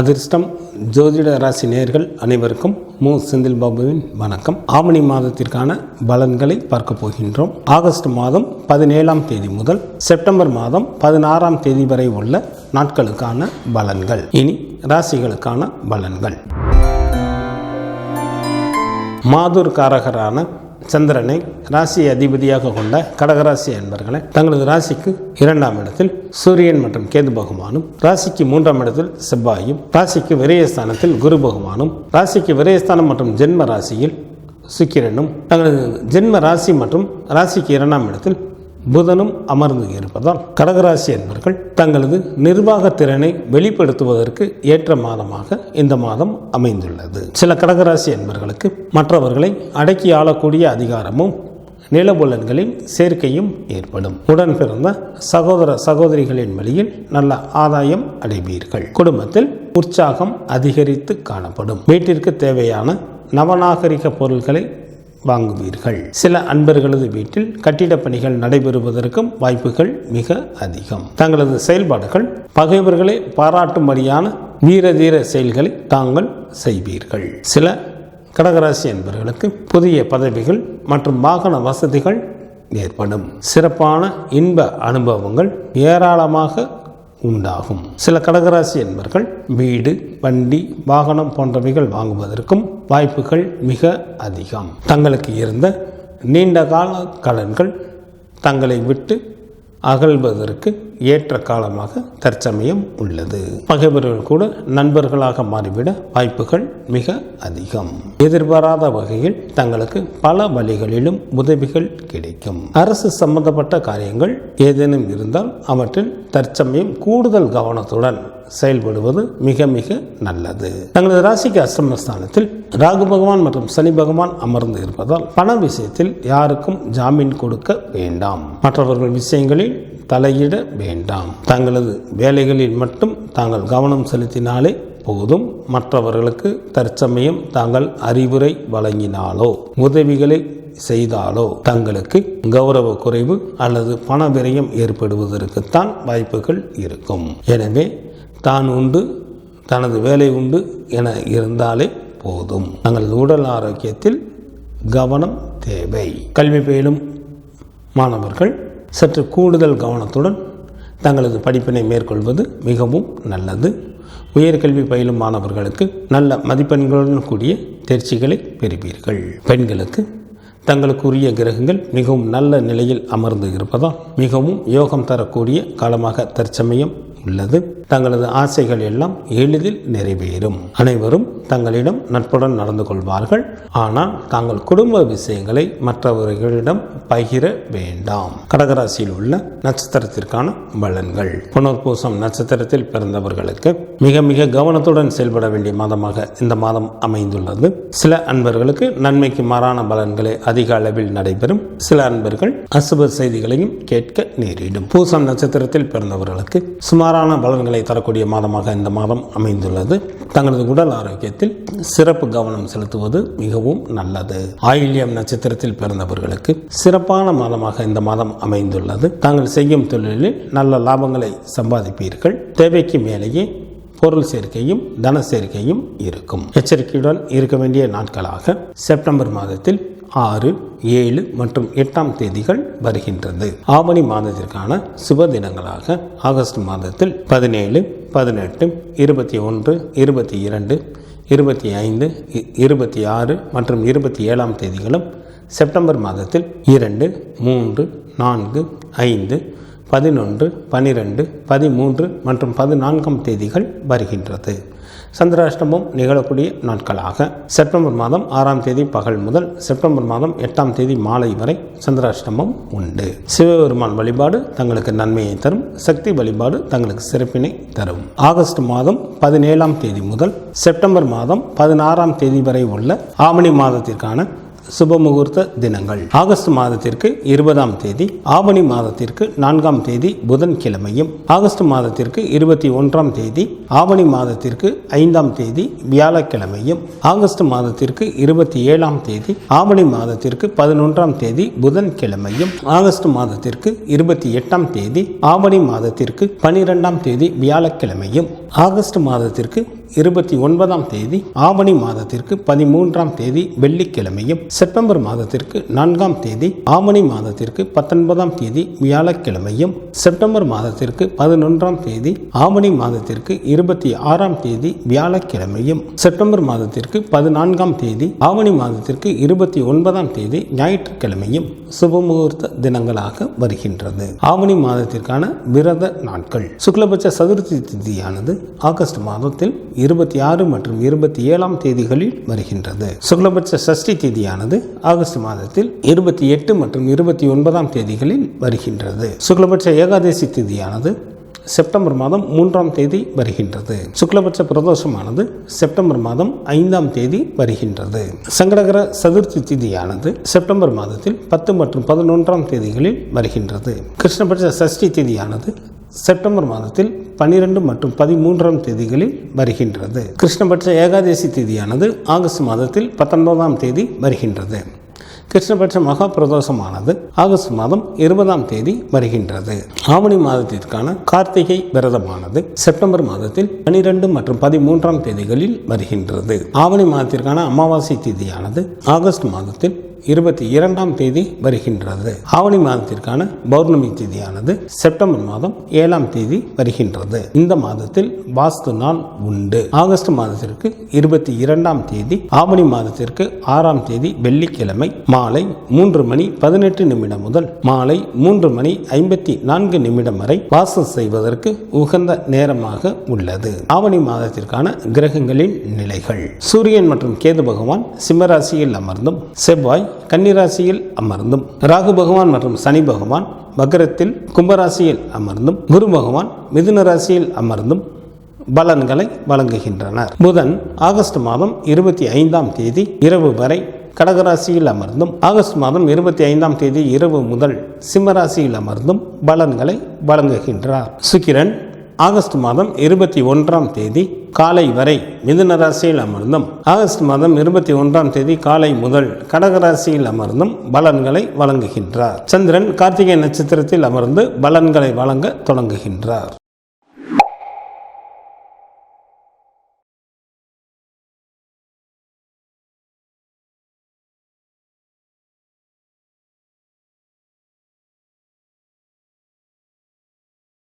அதிர்ஷ்டம். ஜோதிட ராசி நேர்கள் அனைவருக்கும் மு. செந்தில் பாபுவின் வணக்கம். ஆவணி மாதத்திற்கான பலன்களை பார்க்க போகின்றோம். ஆகஸ்ட் மாதம் பதினேழாம் தேதி முதல் செப்டம்பர் மாதம் பதினாறாம் தேதி வரை உள்ள நாட்களுக்கான பலன்கள். இனி ராசிகளுக்கான பலன்கள். மாதூர்காரகரான சந்திரனை ராசி அதிபதியாக கொண்ட கடகராசி என்பர்களை தங்களது ராசிக்கு இரண்டாம் இடத்தில் சூரியன் மற்றும் கேது பகவானும் ராசிக்கு மூன்றாம் இடத்தில் செவ்வாயும் ராசிக்கு விரயஸ்தானத்தில் குரு பகவானும் ராசிக்கு விரயஸ்தானம் மற்றும் ஜென்ம ராசியில் சுக்கிரனும் தங்களது ஜென்ம ராசி மற்றும் ராசிக்கு இரண்டாம் இடத்தில் புதனும் அமர்ந்து இருப்பதால் கடகராசி என்பர்கள் தங்களது நிர்வாக திறனை வெளிப்படுத்துவதற்கு ஏற்ற மாதமாக இந்த மாதம் அமைந்துள்ளது. சில கடகராசி என்பர்களுக்கு மற்றவர்களை அடக்கி ஆளக்கூடிய அதிகாரமும் நிலபுலன்களின் சேர்க்கையும் ஏற்படும். உடன் பிறந்த சகோதர சகோதரிகளின் வழியில் நல்ல ஆதாயம் அடைவீர்கள். குடும்பத்தில் உற்சாகம் அதிகரித்து காணப்படும். வீட்டிற்கு தேவையான நவநாகரிக பொருட்களை வாங்குவீர்கள். சில அன்பர்களது வீட்டில் கட்டிடப் பணிகள் நடைபெறுவதற்கும் வாய்ப்புகள் மிக அதிகம். தங்களது செயல்பாடுகள் பகைவர்களை பாராட்டும்படியான வீர தீர செயல்களை தாங்கள் செய்வீர்கள். சில கடகராசி என்பவர்களுக்கு புதிய பதவிகள் மற்றும் வாகன வசதிகள் ஏற்படும். சிறப்பான இன்ப அனுபவங்கள் ஏராளமாக உண்டாகும். சில கடகராசி என்பர்கள் வீடு வண்டி வாகனம் போன்றவைகள் வாங்குவதற்கும் வாய்ப்புகள் மிக அதிகம். தங்களுக்கு இருந்த நீண்ட கால கடன்கள் தங்களை விட்டு அகழ்வதற்கு ஏற்ற காலமாக தற்சமயம் உள்ளது. பகைவர்கள் கூட நண்பர்களாக மாறிவிட வாய்ப்புகள் மிக அதிகம். எதிர்பாராத வகையில் தங்களுக்கு பல வழிகளிலும் உதவிகள் கிடைக்கும். அரசு சம்பந்தப்பட்ட காரியங்கள் ஏதேனும் இருந்தால் அவற்றில் தற்சமயம் கூடுதல் கவனத்துடன் செயல்படுவது மிக மிக நல்லது. தங்களது ராசிக்கு அஷ்டமஸ்தானத்தில் ராகு பகவான் மற்றும் சனி பகவான் அமர்ந்து இருப்பதால் பண விஷயத்தில் யாருக்கும் ஜாமீன் கொடுக்க வேண்டாம். மற்றவர்கள் விஷயங்களில் தலையிட வேண்டாம். தங்களது வேலைகளில் மட்டும் தாங்கள் கவனம் செலுத்தினாலே போதும். மற்றவர்களுக்கு தற்சமயம் தாங்கள் அறிவுரை வழங்கினாலோ உதவிகளை செய்தாலோ தங்களுக்கு கௌரவ குறைவு அல்லது பண விரயம் ஏற்படுவதற்குத்தான் வாய்ப்புகள் இருக்கும். எனவே தான் உண்டு தனது வேலை உண்டு என இருந்தாலே போதும். தங்களது உடல் ஆரோக்கியத்தில் கவனம் தேவை. கல்வி பயிலும் மாணவர்கள் சற்று கூடுதல் கவனத்துடன் தங்களது படிப்பினை மேற்கொள்வது மிகவும் நல்லது. உயர்கல்வி பயிலும் மாணவர்களுக்கு நல்ல மதிப்பெண்களுடன் கூடிய தேர்ச்சிகளை பெறுவீர்கள். பெண்களுக்கு தங்களுக்குரிய கிரகங்கள் மிகவும் நல்ல நிலையில் அமர்ந்து இருப்பதால் மிகவும் யோகம் தரக்கூடிய காலமாக தற்சமயம் உள்ளது. தங்களது ஆசைகள் எல்லாம் எளிதில் நிறைவேறும். அனைவரும் தங்களிடம் நட்புடன் நடந்து கொள்வார்கள். ஆனால் தாங்கள் குடும்ப விஷயங்களை மற்றவர்களிடம் பகிர வேண்டாம். கடகராசியில் உள்ள நட்சத்திரத்திற்கான பலன்கள். புனர்பூசம் நட்சத்திரத்தில் பிறந்தவர்களுக்கு மிக மிக கவனத்துடன் செயல்பட வேண்டிய மாதமாக இந்த மாதம் அமைந்துள்ளது. சில அன்பர்களுக்கு நன்மைக்கு மாறான பலன்களே அதிக அளவில் நடைபெறும். சில அன்பர்கள் அசுப செய்திகளையும் கேட்க நேரிடும். பூசம் நட்சத்திரத்தில் பிறந்தவர்களுக்கு சுமாரான பலன்களை தரக்கூடிய மாதமாக இந்த மாதம் அமைந்துள்ளது. தங்களது உடல் ஆரோக்கியத்தில் சிறப்பு கவனம் செலுத்துவது மிகவும் நல்லது. ஆயில்யம் நட்சத்திரத்தில் பிறந்தவர்களுக்கு சிறப்பான மாதமாக இந்த மாதம் அமைந்துள்ளது. தாங்கள் செய்யும் தொழிலில் நல்ல லாபங்களை சம்பாதிப்பீர்கள். தேவைக்கு மேலேயே பொருள் சேர்க்கையும் தன சேர்க்கையும் இருக்கும். எச்சரிக்கையுடன் இருக்க வேண்டிய நாட்களாக செப்டம்பர் மாதத்தில் ஆறு ஏழு மற்றும் எட்டாம் தேதிகள் வருகின்றது. ஆவணி மாதத்திற்கான சுப தினங்களாக ஆகஸ்ட் மாதத்தில் பதினேழு பதினெட்டு இருபத்தி ஒன்று இருபத்தி இரண்டு இருபத்தி ஐந்து இருபத்தி ஆறு மற்றும் இருபத்தி ஏழாம் தேதிகளும் செப்டம்பர் மாதத்தில் இரண்டு மூன்று நான்கு ஐந்து பதினொன்று பனிரெண்டு பதிமூன்று மற்றும் பதினான்காம் தேதிகள் வருகின்றது. சந்திராஷ்டமம் நிகழக்கூடிய நாட்களாக செப்டம்பர் மாதம் ஆறாம் தேதி பகல் முதல் செப்டம்பர் மாதம் எட்டாம் தேதி மாலை வரை சந்திராஷ்டமம் உண்டு. சிவபெருமான் வழிபாடு தங்களுக்கு நன்மையை தரும் சக்தி வழிபாடு தங்களுக்கு சிறப்பினை தரும். ஆகஸ்ட் மாதம் பதினேழாம் தேதி முதல் செப்டம்பர் மாதம் பதினாறாம் தேதி வரை உள்ள ஆவணி மாதத்திற்கான சுப முகூர்த்த தினங்கள். ஆகஸ்ட் மாதத்திற்கு இருபதாம் தேதி ஆவணி மாதத்திற்கு நான்காம் தேதி புதன்கிழமையும் ஆகஸ்ட் மாதத்திற்கு இருபத்தி ஒன்றாம் தேதி ஆவணி மாதத்திற்கு ஐந்தாம் தேதி வியாழக்கிழமையும் ஆகஸ்ட் மாதத்திற்கு இருபத்தி ஏழாம் தேதி ஆவணி மாதத்திற்கு பதினொன்றாம் தேதி புதன்கிழமையும் ஆகஸ்ட் மாதத்திற்கு இருபத்தி எட்டாம் தேதி ஆவணி மாதத்திற்கு பனிரெண்டாம் தேதி வியாழக்கிழமையும் ஆகஸ்ட் மாதத்திற்கு இருபத்தி ஒன்பதாம் தேதி ஆவணி மாதத்திற்கு பதிமூன்றாம் தேதி வெள்ளிக்கிழமையும் செப்டம்பர் மாதத்திற்கு நான்காம் தேதி ஆவணி மாதத்திற்கு பத்தொன்பதாம் தேதி வியாழக்கிழமையும் செப்டம்பர் மாதத்திற்கு பதினொன்றாம் தேதி ஆவணி மாதத்திற்கு இருபத்தி ஆறாம் தேதி வியாழக்கிழமையும் செப்டம்பர் மாதத்திற்கு பதினான்காம் தேதி ஆவணி மாதத்திற்கு இருபத்தி ஒன்பதாம் தேதி ஞாயிற்றுக்கிழமையும் சுபமுகூர்த்த தினங்களாக வருகின்றது. ஆவணி மாதத்திற்கான விரத நாட்கள். சுக்லபட்ச சதுர்த்தி திதியானது ஆகஸ்ட் மாதத்தில் இருபத்தி ஆறு மற்றும் இருபத்தி ஏழாம் தேதிகளில் வருகின்றது. சுக்லபட்ச சஷ்டி தேதியானது ஆகஸ்ட் மாதத்தில் இருபத்தி எட்டு மற்றும் இருபத்தி ஒன்பதாம் தேதிகளில் வருகின்றது. சுக்லபட்ச ஏகாதசி திதியானது செப்டம்பர் மாதம் மூன்றாம் தேதி வருகின்றது. சுக்லபட்ச பிரதோஷமானது செப்டம்பர் மாதம் ஐந்தாம் தேதி வருகின்றது. சங்கடகர சதுர்த்தி திதியானது செப்டம்பர் மாதத்தில் பத்து மற்றும் பதினொன்றாம் தேதிகளில் வருகின்றது. கிருஷ்ணபட்ச சஷ்டி திதியானது செப்டம்பர் மாதத்தில் பனிரெண்டு மற்றும் பதிமூன்றாம் தேதிகளில் வருகின்றது. கிருஷ்ணபட்ச ஏகாதசி தேதியானது ஆகஸ்ட் மாதத்தில் பத்தொன்பதாம் தேதி வருகின்றது. கிருஷ்ணபட்ச மகா பிரதோஷமானது ஆகஸ்ட் மாதம் இருபதாம் தேதி வருகின்றது. ஆவணி மாதத்திற்கான கார்த்திகை விரதமானது செப்டம்பர் மாதத்தில் பனிரெண்டு மற்றும் பதிமூன்றாம் தேதிகளில் வருகின்றது. ஆவணி மாதத்திற்கான அமாவாசை தேதியானது ஆகஸ்ட் மாதத்தில் இருபத்தி இரண்டாம் தேதி வருகின்றது. ஆவணி மாதத்திற்கான பௌர்ணமி தேதியானது செப்டம்பர் மாதம் ஏழாம் தேதி வருகின்றது. இந்த மாதத்தில் வாஸ்து நாள் உண்டு. ஆகஸ்ட் மாதத்திற்கு இருபத்தி இரண்டாம் தேதி ஆவணி மாதத்திற்கு ஆறாம் தேதி வெள்ளிக்கிழமை மாலை மூன்று மணி பதினெட்டு நிமிடம் முதல் மாலை மூன்று மணி ஐம்பத்தி நான்கு நிமிடம் வரை வாசம் செய்வதற்கு உகந்த நேரமாக உள்ளது. ஆவணி மாதத்திற்கான கிரகங்களின் நிலைகள். சூரியன் மற்றும் கேது பகவான் சிம்மராசியில் அமர்ந்தும் செவ்வாய் கன்னிராசியில் அமர்ந்தும் ராகு பகவான் மற்றும் சனி பகவான் மகரத்தில் கும்பராசியில் அமர்ந்தும் குரு பகவான் மிதுன ராசியில் அமர்ந்தும் பலன்களை வழங்குகின்றனர். புதன் ஆகஸ்ட் மாதம் இருபத்தி ஐந்தாம் தேதி இரவு வரை கடகராசியில் அமர்ந்தும் ஆகஸ்ட் மாதம் இருபத்தி ஐந்தாம் தேதி இரவு முதல் சிம்மராசியில் அமர்ந்தும் பலன்களை வழங்குகின்றார். சுக்கிரன் ஆகஸ்ட் மாதம் இருபத்தி ஒன்றாம் தேதி காலை வரை மிதுன ராசியில் அமர்ந்தும் ஆகஸ்ட் மாதம் இருபத்தி ஒன்றாம் தேதி காலை முதல் கடகராசியில் அமர்ந்தும் பலன்களை வழங்குகின்றார். சந்திரன் கார்த்திகை நட்சத்திரத்தில் அமர்ந்து பலன்களை வழங்க தொடங்குகின்றார்.